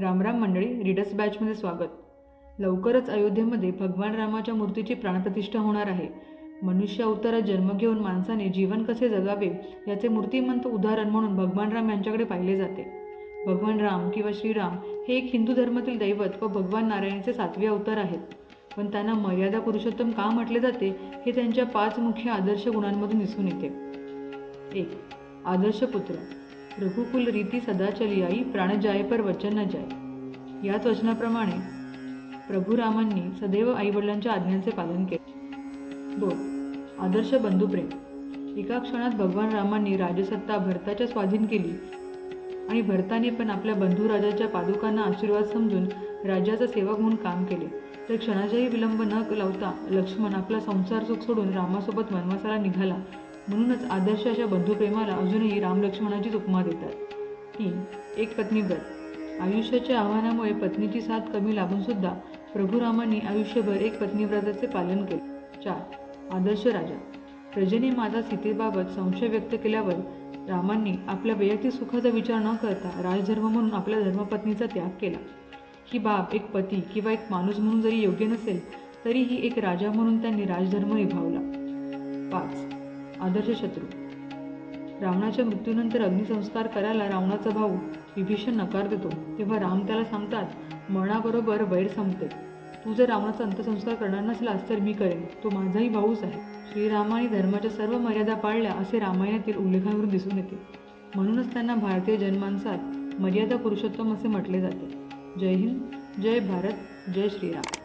रामराम मंडळी रीडर्स बॅचमध्ये स्वागत. लवकरच अयोध्येमध्ये भगवान रामाच्या मूर्तीची प्राणप्रतिष्ठा होणार आहे. मनुष्य अवतारात जन्म घेऊन माणसाने जीवन कसे जगावे याचे मूर्तिमंत उदाहरण म्हणून भगवान राम यांच्याकडे पाहिले जाते. भगवान राम किंवा श्रीराम हे एक हिंदू धर्मातील दैवत व भगवान नारायणाचे सातवे अवतार आहेत. पण त्यांना मर्यादा पुरुषोत्तम का म्हटले जाते हे त्यांच्या पाच मुख्य आदर्श गुणांमधून दिसून येते. एक आदर्श पुत्र. रघुकुल रीती सदाचली आई प्राण जाय पर वचन न जाय. याच वचनाप्रमाणे प्रभू रामांनी सदैव आईवडिलांच्या आज्ञांचे पालन केले. दोन आदर्श बंधुप्रेम. एका क्षणात भगवान रामांनी राजसत्ता भरताच्या स्वाधीन केली आणि भरताने पण आपल्या बंधू राजाच्या पादुकांना आशीर्वाद समजून राज्याचा सेवक म्हणून काम केले. तर क्षणाचाही विलंब न लावता लक्ष्मण आपला संसार सुख सोडून रामासोबत वनवासाला निघाला. म्हणूनच आदर्श अशा बंधुप्रेमाला अजूनही राम लक्ष्मणाचीच उपमा देतात. तीन एक पत्नीव्रत आयुष्याच्या आव्हानामुळे पत्नीची साथ कमी लागून सुद्धा रामांनी आयुष्यभर एक पत्नीव्रताचे पालन केले. चार. आदर्श राजा. प्रजेने माता सीतेबाबत संशय व्यक्त केल्यावर रामांनी आपल्या वैयक्तिक सुखाचा विचार न करता राजधर्म म्हणून आपल्या धर्मपत्नीचा त्याग केला. ही बाब एक पती किंवा एक माणूस म्हणून जरी योग्य नसेल तरीही एक राजा म्हणून त्यांनी राजधर्म निभावला. पाच. आदर्श शत्रू. रावणाच्या मृत्यूनंतर अग्निसंस्कार करायला रावणाचा भाऊ विभीषण नकार देतो. तेव्हा राम त्याला सांगतात मरणाबरोबर वैर संपते. तू जर रावणाचा अंत्यसंस्कार करणार नसलास तर मी करेन. तो माझाही भाऊच आहे. श्रीरामाने धर्माच्या सर्व मर्यादा पाळल्या असे रामायणातील उल्लेखावरून दिसून येते. म्हणूनच त्यांना भारतीय जनमानसात मर्यादा पुरुषोत्तम असे म्हटले जाते. जय हिंद जय भारत जय श्रीराम.